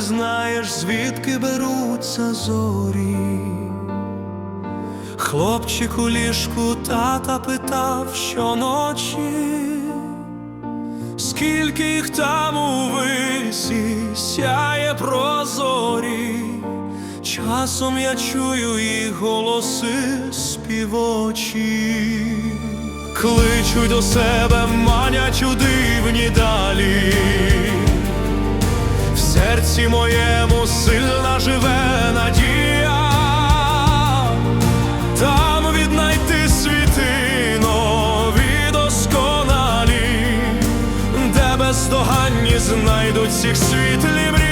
знаєш, звідки беруться зорі. Хлопчик у ліжку тата питав щоночі, скільки їх там у висі сяє прозорі. Часом я чую їх голоси співочі, кличуть до себе, манять у дивні далі. Серці моєму сильна живе надія, там віднайти світи нові досконалі, де бездоганні знайдуть всіх світлі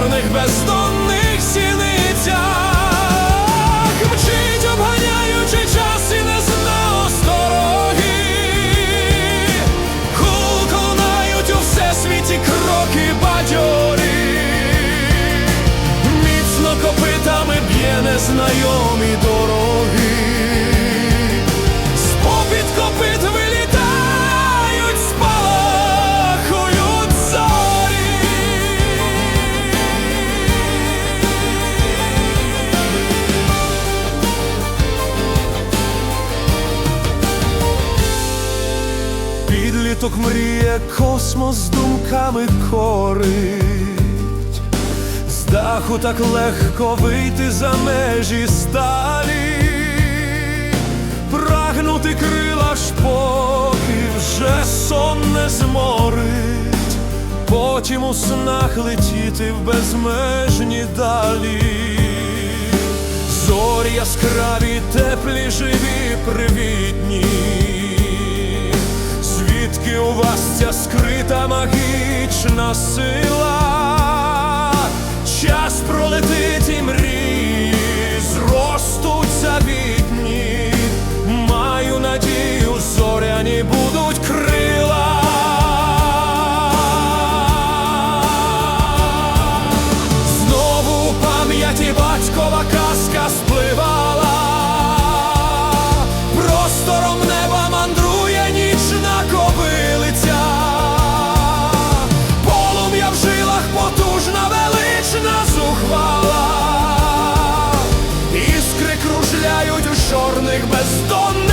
чорних бездонних сіницях. Мчить, обганяючи час і не зна остороги. Хулконають у всесвіті кроки бадьорі. Міцно копитами б'є незнайомі дороги. Підліток мріє, космос думками корить. З даху так легко вийти за межі сталі, прагнути крила ж поки вже сон не зморить, потім у снах летіти в безмежні далі. Зорі яскраві, теплі, живі, привітні. Звідки у вас ця скрита магічна сила? Час пролетить і мрії зростуть завітні. Маю надію, зоряні будуть крила. Знову пам'яті батькова чорних бездонних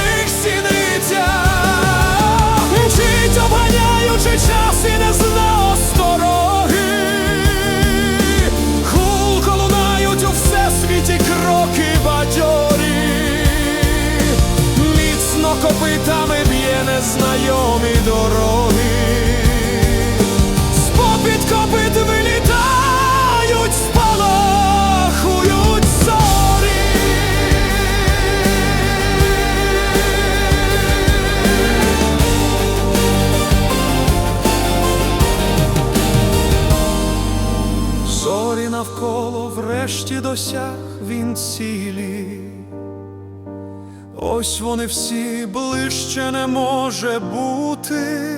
досяг він цілі. Ось вони всі ближче не може бути.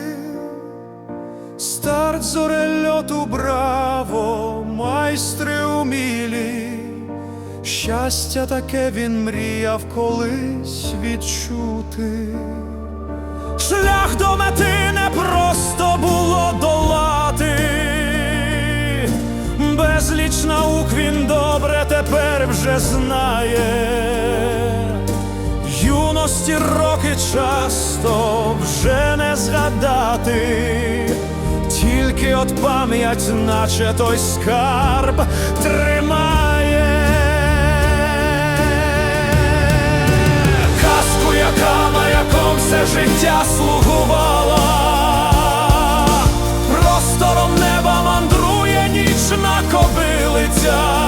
Старт зорельоту браво, майстри умілі. Щастя таке він мріяв колись відчути. Шлях до мети не просто було долати. Вже знає. Юності роки часто вже не згадати, тільки от пам'ять, наче той скарб тримає. Казку, яка маяком все життя слугувала, простором неба мандрує нічна кобилиця,